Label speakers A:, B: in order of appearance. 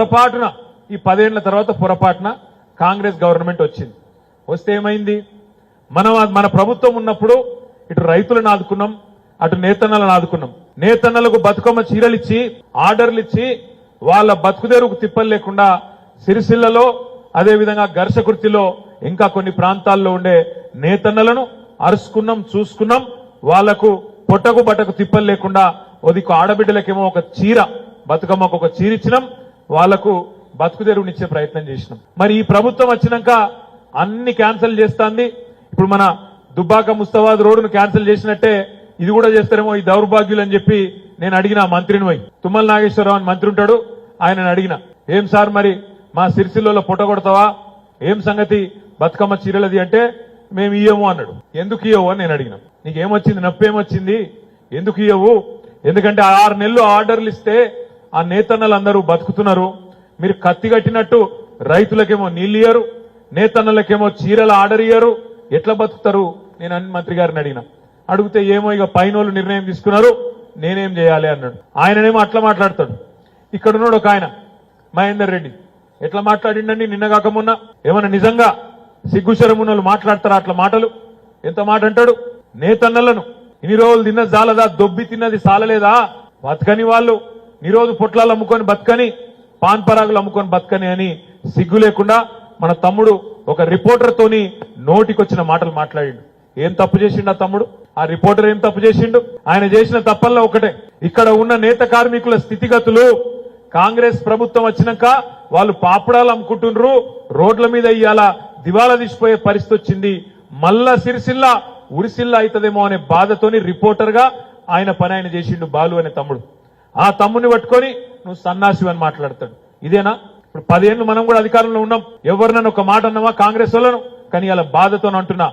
A: పొరపాటున ఈ పదేళ్ళ తర్వాత పొరపాటున కాంగ్రెస్ గవర్నమెంట్ వచ్చింది. వస్తే ఏమైంది? మనం మన ప్రభుత్వం ఉన్నప్పుడు ఇటు రైతులను ఆదుకున్నాం అటు నేతన్నలను ఆదుకున్నాం. నేతన్నలకు బతుకమ్మ చీరలు ఇచ్చి ఆర్డర్లు ఇచ్చి వాళ్ళ బతుకుదేరుకు తిప్పలు లేకుండా సిరిసిల్లలో అదేవిధంగా ఘర్షకృతిలో ఇంకా కొన్ని ప్రాంతాల్లో ఉండే నేతన్నలను అరుసుకున్నాం చూసుకున్నాం. వాళ్ళకు పొట్టకు బట్టకు తిప్పలు లేకుండా ఒదికు ఆడబిడ్డలకేమో ఒక చీర బతుకమ్మకు ఒక చీర ఇచ్చినాం వాళ్ళకు బతుకుదెరువునిచ్చే ప్రయత్నం చేసినాం. మరి ఈ ప్రభుత్వం వచ్చినాక అన్ని క్యాన్సిల్ చేస్తాంది. ఇప్పుడు మన దుబ్బాక ముస్తాబాద్ రోడ్డును క్యాన్సిల్ చేసినట్టే ఇది కూడా చేస్తారేమో ఈ దౌర్భాగ్యులు అని చెప్పి నేను అడిగిన మంత్రిని పోయి. తుమ్మల నాగేశ్వరరావు అని మంత్రి ఉంటాడు ఆయనను అడిగిన. ఏం సార్ మరి మా సిరిసిల్లలో పొట్ట కొడతావా? ఏం సంగతి? బతుకమ్మ చీరలది అంటే మేము ఇయ్యము అన్నాడు. ఎందుకు ఇయ్యవు అని నేను అడిగిన. నీకేమొచ్చింది? నొప్పి ఏమొచ్చింది ఎందుకు ఇయ్యవు? ఎందుకంటే ఆరు నెలలు ఆర్డర్లు ఇస్తే ఆ నేతన్నలందరూ బతుకుతున్నారు. మీరు కత్తి కట్టినట్టు రైతులకేమో నీళ్ళు ఇయ్యరు నేతన్నలకేమో చీరల ఆర్డర్ ఇయ్యరు. ఎట్లా బతుకుతారు? నేను అన్ని మంత్రి గారిని అడిగిన. అడిగితే ఏమో ఇక పైన నిర్ణయం తీసుకున్నారు. నేనేం చేయాలి అన్నాడు. ఆయననేమో అట్లా మాట్లాడతాడు. ఇక్కడ ఉన్నాడు ఒక ఆయన మహేందర్ రెడ్డి. ఎట్లా మాట్లాడిండండి? నిన్న కాకమున్న ఏమన్నా నిజంగా సిగ్గుశరమున్నలు మాట్లాడతారా అట్లా మాటలు? ఎంత మాట అంటాడు? నేతన్నలను ఇన్ని రోజులు తిన్న జాలదా దొబ్బి తిన్నది సాలలేదా? బతకని వాళ్ళు. నిరోజు పొట్లాలు అమ్ముకొని బతకని పాన్ పరాగులు అమ్ముకొని బతకని అని సిగ్గు లేకుండా మన తమ్ముడు ఒక రిపోర్టర్ తోని నోటికొచ్చిన మాటలు మాట్లాడిండు. ఏం తప్పు చేసిండు ఆ తమ్ముడు? ఆ రిపోర్టర్ ఏం తప్పు చేసిండు? ఆయన చేసిన తప్పల్లో ఒకటే. ఇక్కడ ఉన్న నేత కార్మికుల స్థితిగతులు కాంగ్రెస్ ప్రభుత్వం వచ్చినాక వాళ్ళు పాపడాలు అమ్ముకుంటున్నారు రోడ్ల మీద ఇవాళ దివాలా తీసిపోయే పరిస్థితి వచ్చింది. మళ్ళా సిరిసిల్ల ఉరిసిల్ల అవుతుందేమో అనే బాధతోని రిపోర్టర్గా ఆయన పని ఆయన చేసిండు బాలు అనే తమ్ముడు. ఆ తమ్ముని పట్టుకొని నువ్వు సన్నాసివి అని మాట్లాడతాడు. ఇదేనా? ఇప్పుడు పదేళ్ళు మనం కూడా అధికారంలో ఉన్నాం. ఎవరినన్నా ఒక మాట అన్నామా కాంగ్రెస్ వాళ్ళను? కానీ ఇలా బాధతో అంటున్నా.